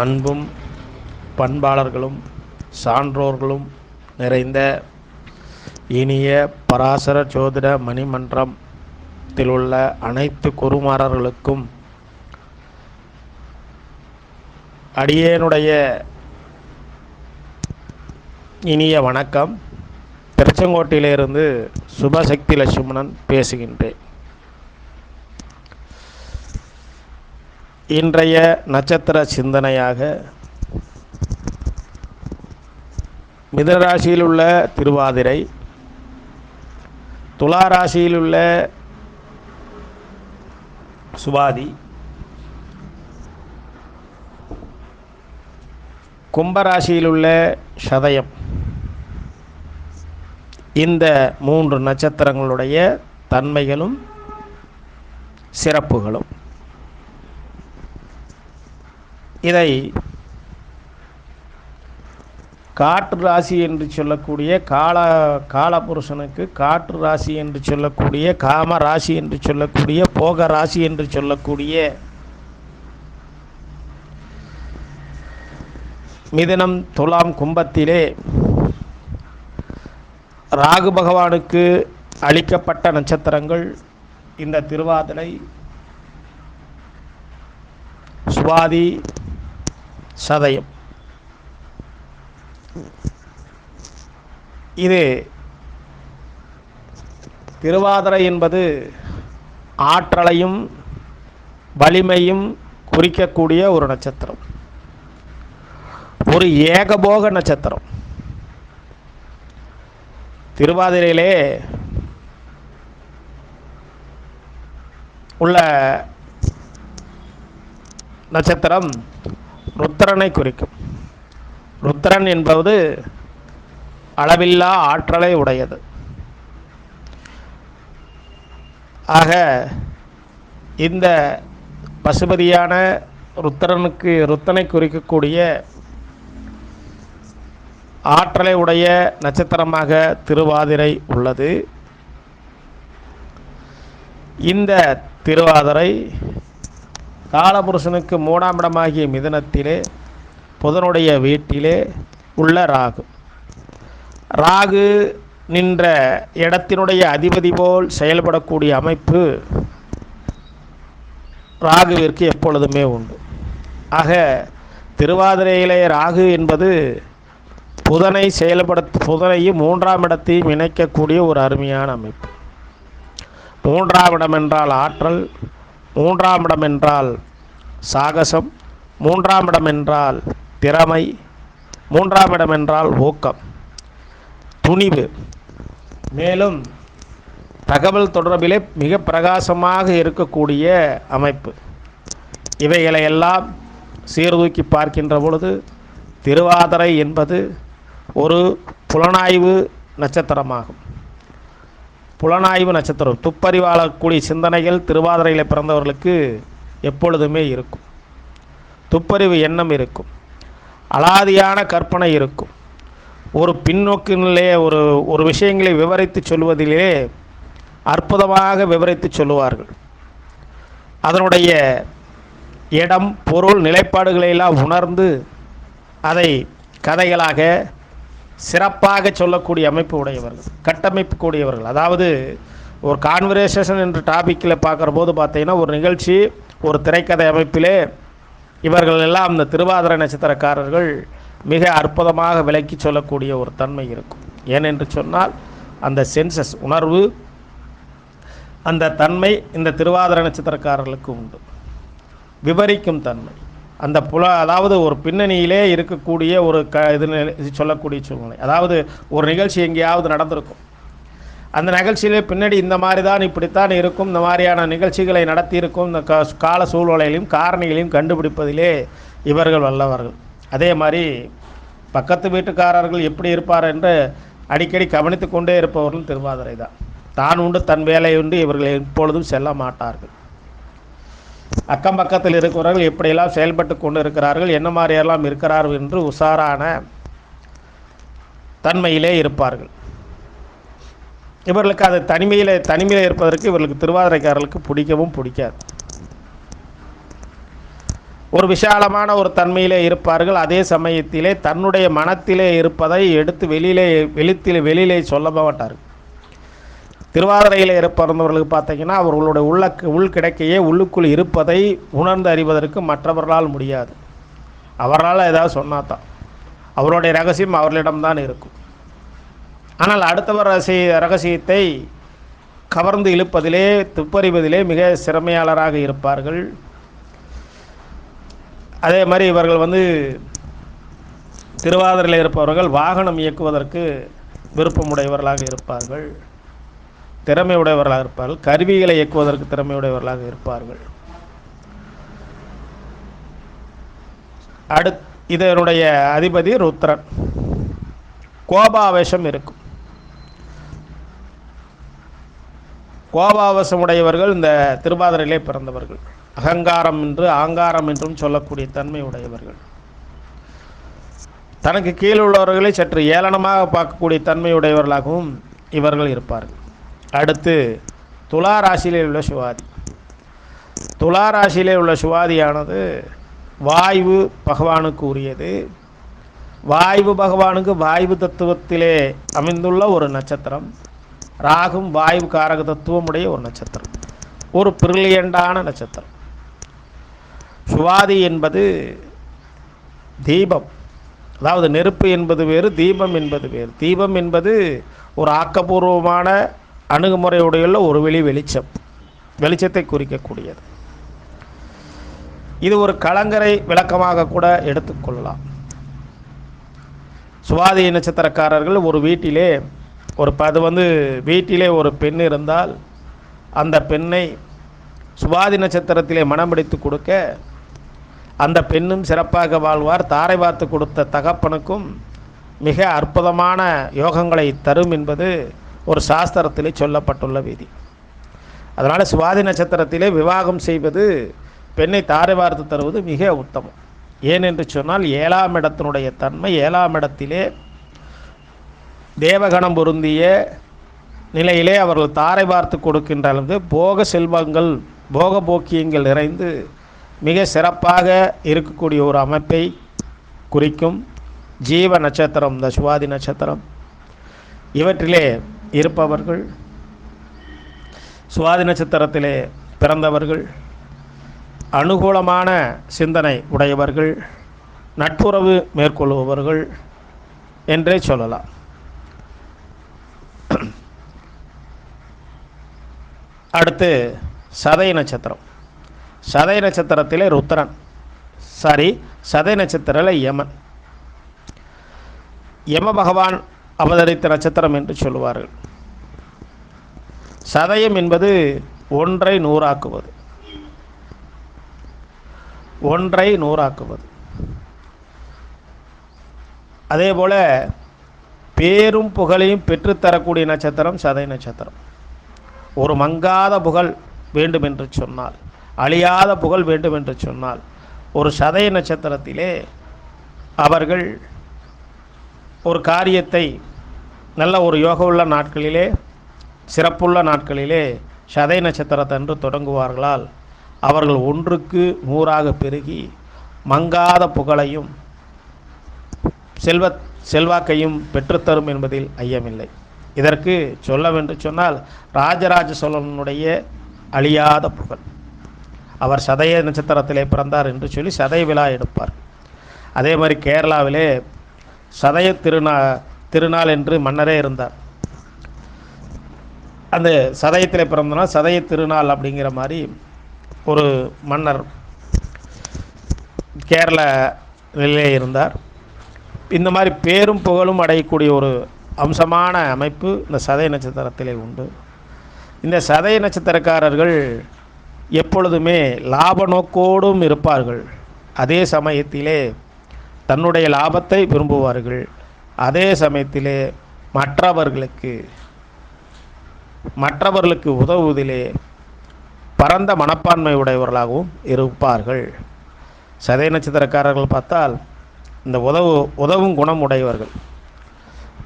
அன்பும் பண்பாளர்களும் சான்றோர்களும் நிறைந்த இனிய பராசர ஜோதிட மணிமன்றத்தில் உள்ள அனைத்து குருமாரர்களுக்கும் அடியேனுடைய இனிய வணக்கம். திருச்செங்கோட்டிலிருந்து சுபசக்தி லட்சுமணன் பேசுகின்றேன். இன்றைய நட்சத்திர சிந்தனையாக மிதராசியில் உள்ள திருவாதிரை துலா ராசியில் உள்ள சுவாதி கும்பராசியில் உள்ள சதயம் இந்த மூன்று நட்சத்திரங்களுடைய தன்மைகளும் சிறப்புகளும். இதை காற்று ராசி என்று சொல்லக்கூடிய கால காலபுருஷனுக்கு காற்று ராசி என்று சொல்லக்கூடிய காம ராசி என்று சொல்லக்கூடிய போக ராசி என்று சொல்லக்கூடிய மிதனம் துலாம் கும்பத்திலே ராகு பகவானுக்கு அளிக்கப்பட்ட நட்சத்திரங்கள் இந்த திருவாதிரை சுவாதி சதயம். இது திருவாதிரை என்பது ஆற்றலையும் வலிமையும் குறிக்கக்கூடிய ஒரு நட்சத்திரம். ஒரு ஏகபோக நட்சத்திரம். திருவாதிரையிலே உள்ள நட்சத்திரம் ருத்திரனை குறிக்கும். ருத்திரன் என்பது அளவில்லா ஆற்றலை உடையது. ஆக இந்த பசுபதியான ருத்திரனுக்கு ருத்தனை குறிக்கக்கூடிய ஆற்றலை உடைய நட்சத்திரமாக திருவாதிரை உள்ளது. இந்த திருவாதிரை காலபுருஷனுக்கு மூணாம் இடமாகிய மிதனத்திலே புதனுடைய வீட்டிலே உள்ள ராகு. ராகு நின்ற இடத்தினுடைய அதிபதி போல் செயல்படக்கூடிய அமைப்பு ராகுவிற்கு எப்பொழுதுமே உண்டு. ஆக திருவாதிரையிலே ராகு என்பது புதனை செயல்படுத்த புதனையும் மூன்றாம் இடத்தையும் இணைக்கக்கூடிய ஒரு அருமையான அமைப்பு. மூன்றாம் இடம் என்றால் ஆற்றல் மூன்றாம் இடம் என்றால் சாகசம் மூன்றாம் இடம் என்றால் திறமை மூன்றாம் இடம் என்றால் ஊக்கம். துணிவு. மேலும் தகவல் தொடர்பிலே மிக பிரகாசமாக இருக்கக்கூடிய அமைப்பு. இவைகளை எல்லாம் சீர்தூக்கி பார்க்கின்ற பொழுது திருவாதிரை என்பது ஒரு புலனாய்வு நட்சத்திரமாகும். புலனாய்வு நட்சத்திரம். துப்பறிவாளக்கூடிய சிந்தனைகள் திருவாதிரையில் பிறந்தவர்களுக்கு எப்பொழுதுமே இருக்கும். துப்பறிவு எண்ணம் இருக்கும். அலாதியான கற்பனை இருக்கும். ஒரு பின்னோக்கினிலே ஒரு ஒரு விஷயங்களை விவரித்து சொல்வதிலே அற்புதமாக விவரித்து சொல்லுவார்கள். அதனுடைய இடம் பொருள் நிலைப்பாடுகளை எல்லாம் உணர்ந்து அதை கதைகளாக சிறப்பாக சொல்லக்கூடிய அமைப்பு உடையவர்கள் கட்டமைப்பு கூடியவர்கள். அதாவது ஒரு கான்வர்சேஷன் என்ற டாப்பிக்கில் பார்க்குற போது பார்த்தீங்கன்னா ஒரு நிகழ்ச்சி ஒரு திரைக்கதை அமைப்பிலே இவர்கள் எல்லாம் இந்த திருவாதிர நட்சத்திரக்காரர்கள் மிக அற்புதமாக விளக்கி சொல்லக்கூடிய ஒரு தன்மை இருக்கும். ஏனென்று சொன்னால் அந்த சென்சஸ் உணர்வு அந்த தன்மை இந்த திருவாதிர நட்சத்திரக்காரர்களுக்கு உண்டு. விவரிக்கும் தன்மை. அந்த புல அதாவது ஒரு பின்னணியிலே இருக்கக்கூடிய ஒரு க இது சொல்லக்கூடிய சூழ்நிலை. அதாவது ஒரு நிகழ்ச்சி எங்கேயாவது நடந்திருக்கும். அந்த நிகழ்ச்சியிலே பின்னாடி இந்த மாதிரி தான் இப்படித்தான் இருக்கும் இந்த மாதிரியான நிகழ்ச்சிகளை நடத்தியிருக்கும் இந்த க கால சூழ்நிலைகளையும் காரணிகளையும் கண்டுபிடிப்பதிலே இவர்கள் வல்லவர்கள். அதே மாதிரி பக்கத்து வீட்டுக்காரர்கள் எப்படி இருப்பார் என்று அடிக்கடி கவனித்து கொண்டே இருப்பவர்கள் திருவாதிரை தான் தான் உண்டு தன் வேலை உண்டு இவர்கள் எப்பொழுதும் செல்ல மாட்டார்கள். அக்கம் பக்கத்தில் இருக்கிறவர்கள் எப்படியெல்லாம் செயல்பட்டு கொண்டு இருக்கிறார்கள் என்ன மாதிரியெல்லாம் இருக்கிறார்கள் என்று உஷாரான தன்மையிலே இருப்பார்கள். இவர்களுக்கு அது தனிமையில் தனிமையில் இருப்பதற்கு இவர்களுக்கு திருவாதிரைக்காரர்களுக்கு பிடிக்கவும் பிடிக்காது. ஒரு விசாலமான ஒரு தன்மையிலே இருப்பார்கள். அதே சமயத்திலே தன்னுடைய மனத்திலே இருப்பதை எடுத்து வெளியிலே வெளித்திலே வெளியிலே சொல்ல மாட்டார்கள். திருவாதிரையில் இருப்பவர்களுக்கு பார்த்தீங்கன்னா அவர்களுடைய உள்ள உள் கிடைக்கையே உள்ளுக்குள் இருப்பதை உணர்ந்து அறிவதற்கு மற்றவர்களால் முடியாது. அவரால் ஏதாவது சொன்னாதான் அவருடைய ரகசியம் அவர்களிடம்தான் இருக்கும். ஆனால் அடுத்தவர் ரகசிய ரகசியத்தை கவர்ந்து இழுப்பதிலே துப்பறிவதிலே மிக சிறமையாளராக இருப்பார்கள். அதே மாதிரி இவர்கள் வந்து திருவாதிரையில் இருப்பவர்கள் வாகனம் இயக்குவதற்கு விருப்பமுடையவர்களாக இருப்பார்கள். திறமை உடையவர்களாக இருப்பார்கள். கருவிகளை இயக்குவதற்கு திறமையுடையவர்களாக இருப்பார்கள். அடுத் இதனுடைய அதிபதி ருத்ரன். கோபாவேசம் இருக்கும். கோபாவசம் உடையவர்கள் இந்த திருவாதிரையிலே பிறந்தவர்கள். அகங்காரம் என்று ஆங்காரம் என்றும் சொல்லக்கூடிய தன்மை உடையவர்கள். தனக்கு கீழ் உள்ளவர்களை சற்று ஏளனமாக பார்க்கக்கூடிய தன்மை உடையவர்களாகவும் இவர்கள் இருப்பார்கள். அடுத்து துலா ராசியிலே உள்ள சுவாதி. துலா ராசியிலே உள்ள சுவாதியானது வாய்வு பகவானுக்கு உரியது. வாய்வு பகவானுக்கு வாயு தத்துவத்திலே அமைந்துள்ள ஒரு நட்சத்திரம். ராகும் வாயு காரக தத்துவமுடைய ஒரு நட்சத்திரம். ஒரு பிரில்லியண்டான நட்சத்திரம். சுவாதி என்பது தீபம். அதாவது நெருப்பு என்பது வேறு தீபம் என்பது வேறு. தீபம் என்பது ஒரு ஆக்கப்பூர்வமான அணுகுமுறையுடையுள்ள ஒரு வெளி வெளிச்சம் வெளிச்சத்தை குறிக்கக்கூடியது. இது ஒரு கலங்கரை விளக்கமாக கூட எடுத்துக்கொள்ளலாம் சுவாதி நட்சத்திரக்காரர்கள் ஒரு வீட்டிலே ஒரு ப- அது வந்து வீட்டிலே ஒரு பெண் இருந்தால் அந்த பெண்ணை சுவாதி நட்சத்திரத்திலே மனம் பிடித்து கொடுக்க அந்த பெண்ணும் சிறப்பாக வாழ்வார். தாரை பார்த்து கொடுத்த தகப்பனுக்கும் மிக அற்புதமான யோகங்களை தரும் என்பது ஒரு சாஸ்திரத்திலே சொல்லப்பட்டுள்ள விதி. அதனால் சுவாதி நட்சத்திரத்திலே விவாகம் செய்வது பெண்ணை தாரை வார்த்து தருவது மிக உத்தமம். ஏனென்று சொன்னால் ஏழாம் இடத்தினுடைய தன்மை ஏழாம் இடத்திலே தேவகணம் பொருந்திய நிலையிலே அவர்கள் தாரை பார்த்து கொடுக்கின்ற அளவு போக செல்வங்கள் போக போக்கியங்கள் நிறைந்து மிக சிறப்பாக இருக்கக்கூடிய ஒரு அமைப்பை குறிக்கும் ஜீவ நட்சத்திரம் இந்த சுவாதி நட்சத்திரம். இவற்றிலே இருப்பவர்கள் சுவாதி நட்சத்திரத்திலே பிறந்தவர்கள் அனுகூலமான சிந்தனை உடையவர்கள் நட்புறவு மேற்கொள்பவர்கள் என்றே சொல்லலாம். அடுத்து சதய நட்சத்திரம். சதய நட்சத்திரத்திலே ருத்ரன். சாரி சதய நட்சத்திரத்தில் யமன். யம பகவான் அவதரித்த நட்சத்திரம் என்று சொல்லுவார்கள். சதயம் என்பது ஒன்றை நூறாக்குவது. ஒன்றை நூறாக்குவது. அதே போல் பேரும் புகழையும் பெற்றுத்தரக்கூடிய நட்சத்திரம் சதய நட்சத்திரம். ஒரு மங்காத புகழ் வேண்டும் என்று சொன்னால் அழியாத புகழ் வேண்டும் என்று சொன்னால் ஒரு சதய நட்சத்திரத்திலே அவர்கள் ஒரு காரியத்தை நல்ல ஒரு யோக உள்ள நாட்களிலே சிறப்புள்ள நாட்களிலே சதை நட்சத்திரத்தன்று தொடங்குவார்களால் அவர்கள் ஒன்றுக்கு நூறாக பெருகி மங்காத புகழையும் செல்வ செல்வாக்கையும் பெற்றுத்தரும் என்பதில் ஐயமில்லை. இதற்கு சொல்லவென்று சொன்னால் ராஜராஜ சோழனுடைய அழியாத புகழ். அவர் சதய நட்சத்திரத்திலே பிறந்தார் என்று சொல்லி சதய விழா எடுப்பார். அதே மாதிரி கேரளாவிலே சதய திருநா திருநாள் என்று மன்னரே இருந்தார். அந்த சதயத்தில் பிறந்தனா சதய திருநாள் அப்படிங்கிற மாதிரி ஒரு மன்னர் கேரள கேரளாவிலே இருந்தார். இந்த மாதிரி பேரும் புகழும் அடையக்கூடிய ஒரு அம்சமான அமைப்பு இந்த சதய நட்சத்திரத்திலே உண்டு. இந்த சதய நட்சத்திரக்காரர்கள் எப்பொழுதுமே லாப நோக்கோடும் இருப்பார்கள். அதே சமயத்திலே தன்னுடைய லாபத்தை விரும்புவார்கள். அதே சமயத்திலே மற்றவர்களுக்கு மற்றவர்களுக்கு உதவுவதிலே பரந்த மனப்பான்மை உடையவர்களாகவும் இருப்பார்கள். சதய நட்சத்திரக்காரர்கள் பார்த்தால் இந்த உதவு உதவும் குணம் உடையவர்கள்.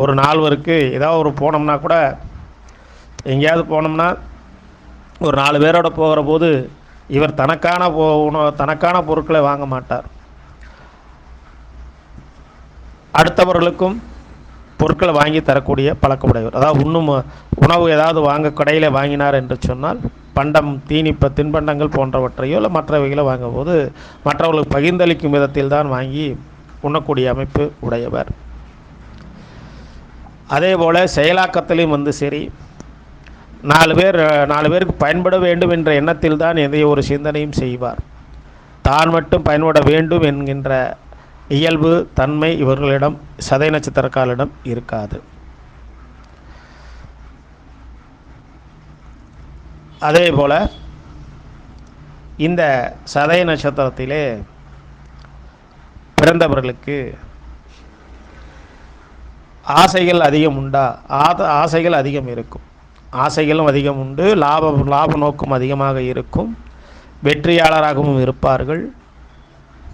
ஒரு நால்வருக்கு ஏதாவது ஒரு போனோம்னா கூட எங்கேயாவது போனோம்னா ஒரு நாலு பேரோட போகிற போது இவர் தனக்கான போ உணவு தனக்கான பொருட்களை வாங்க மாட்டார். அடுத்தவர்களுக்கும் பொருட்களை வாங்கி தரக்கூடிய பழக்கமுடையவர். அதாவது உண்ணும் உணவு ஏதாவது வாங்க கடையில் வாங்கினார் என்று சொன்னால் பண்டம் தீனிப்ப தின்பண்டங்கள் போன்றவற்றையோ இல்லை மற்றவைகளை வாங்கும்போது மற்றவர்களுக்கு பகிர்ந்தளிக்கும் விதத்தில் தான் வாங்கி உண்ணக்கூடிய அமைப்பு உடையவர். அதே போல் செயலாக்கத்திலையும் வந்து சரி நாலு பேர் நாலு பேருக்கு பயன்பட வேண்டும் என்ற எண்ணத்தில் தான் எதைய ஒரு சிந்தனையும் செய்வார். தான் மட்டும் பயன்பட வேண்டும் என்கின்ற இயல்பு தன்மை இவர்களிடம் சதை நட்சத்திரக்காரரிடம் இருக்காது. அதே போல் இந்த சதய நட்சத்திரத்திலே பிறந்தவர்களுக்கு ஆசைகள் அதிகம் உண்டா? ஆத ஆசைகள் அதிகம் இருக்கும். ஆசைகளும் அதிகம் உண்டு. லாபம் லாப நோக்கம் அதிகமாக இருக்கும். வெற்றியாளராகவும் இருப்பார்கள்.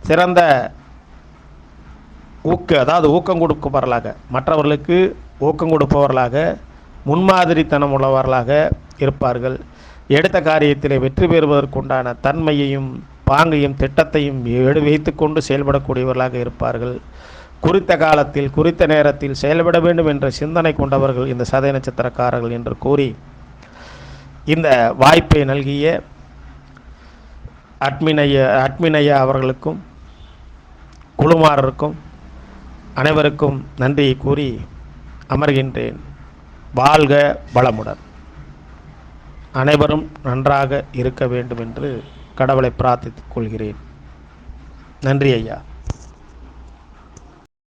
சிறந்த ஊக்க அதாவது ஊக்கம் கொடுப்பவர்களாக மற்றவர்களுக்கு ஊக்கம் கொடுப்பவர்களாக முன்மாதிரித்தனம் உள்ளவர்களாக இருப்பார்கள். எடுத்த காரியத்திலே வெற்றி பெறுவதற்குண்டான தன்மையையும் பாங்கையும் திட்டத்தையும் எடு வைத்துக்கொண்டு செயல்படக்கூடியவர்களாக இருப்பார்கள். குறித்த காலத்தில் குறித்த நேரத்தில் செயல்பட வேண்டும் என்ற சிந்தனை கொண்டவர்கள் இந்த சதய நட்சத்திரக்காரர்கள் என்று கூறி இந்த வாய்ப்பை நல்கிய அட்மினைய அட்மினையா அவர்களுக்கும் குழுமாரருக்கும் அனைவருக்கும் நன்றியை கூறி அமர்கின்றேன். வாழ்க வளமுடன். அனைவரும் நன்றாக இருக்க வேண்டும் என்று கடவுளை பிரார்த்தித்துக் கொள்கிறேன். நன்றி ஐயா.